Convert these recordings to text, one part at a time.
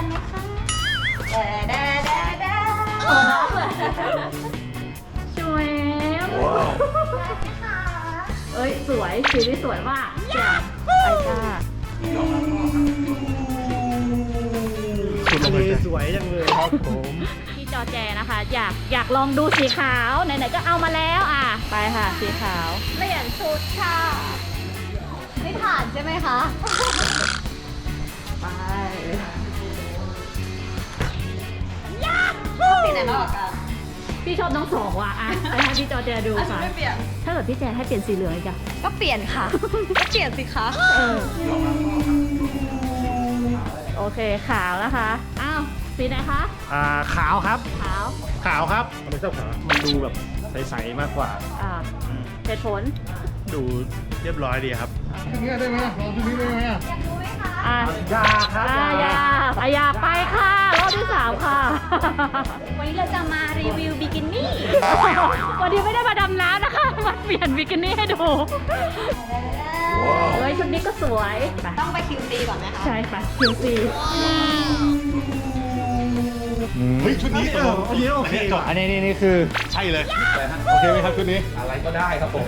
กันไหมคะแดแดแดแดช่วยเอ้ย สวยสีนี้สวยมากแจ่มไปจ้าทะเลสวยจังเลยครับผมพี่จอแจนะคะ อยากอยากลองดูสีขาว ไหนๆก็เอามาแล้วอะ ไปค่ะ สีขาว เปลี่ยนชุดค่ะ ไม่ผ่านใช่ไหมคะ ไป นมากกว่ากันพี่ชอบน้องสองว่ะอะไปให้พี่จอแจดูอะชุดค่ะ ไม่เปลี่ยน ถ้าเกิดพี่แจให้เปลี่ยนสีเหลืองอีกอะก็เปลี่ยนค่ะ ก็เปลี่ยนสิคะ เออ โอเคขาวนะคะ อ้าว สีไหนคะ อ่าขาวครับ ขาว ขาวครับทำไมชอบขาว มันดูแบบใสๆมากกว่า อ่าเหตุผล ดูเรียบร้อยดีครับอะ ยาครับ อะอยาอะอย วันนี้เราจะมารีวิวบิกินี่ วันนี้ไม่ได้มาดำน้ำนะคะ มาเปลี่ยนบิกินี่ให้ดูเฮ้ยชุดนี้ก็สวยไปต้องไปคิวซีก่อนไหมคะ ใช่ค่ะคิวซีเฮ้ยชุดนี้เอออันนี้โอเคก่อนอันนี้นี่นี่คือใช่เลย โอเคไหมครับชุดนี้ อะไรก็ได้ครับผม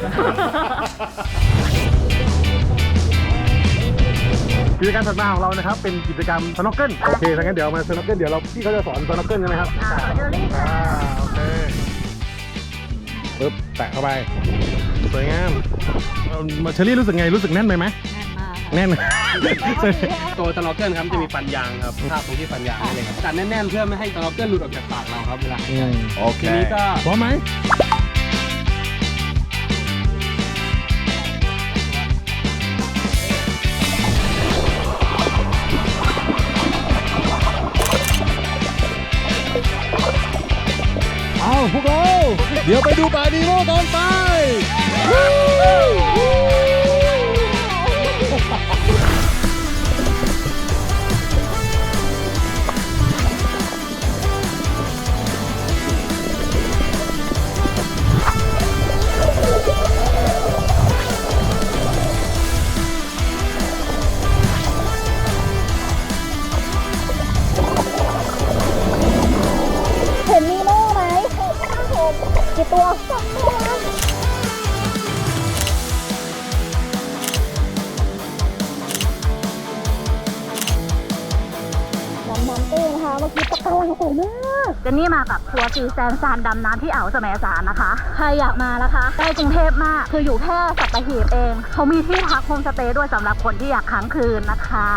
กิจกรรมถัดมาของเรานะครับ เป็นกิจกรรมสโนว์เกิลโอเคถ้างั้นเดี๋ยวมาสโนว์เกิลเดี๋ยวเราพี่เขาจะสอนสโนว์เกิลกันไหมครับอ่าเดี๋ยวรีบอ่าโอเคปึ๊บแตะเข้าไปสวยงามเอ่อมาเชอรี่รู้สึกไงรู้สึกแน่นไปไหมแน่นมากค่ะแน่นตัวสโนว์เกิลครับจะมีฟันยางครับคาบตรงที่ฟันยางนี่เลยครับกัดแน่นๆเพื่อไม่ให้สโนว์เกิลหลุดออกจากปากเราครับเวลาหายใจโอเคทีนี้ก็พร้อมไหม พวกเรา เดี๋ยวไปดูปลาดีโมกันไป กี่ตัวสองตัวน้ำน้ำเต้นะคะเมื่อกี้ปะการังสวยมากเจนนี่มากับทัวร์ฟรีแซนซานดำน้ำที่อ่าวแสมสารนะคะ ใครอยากมานะคะใกล้กรุงเทพมาก คืออยู่แค่สัตหีบเอง เขามีที่พักโฮมสเตย์ด้วยสำหรับคนที่อยากค้างคืนนะคะ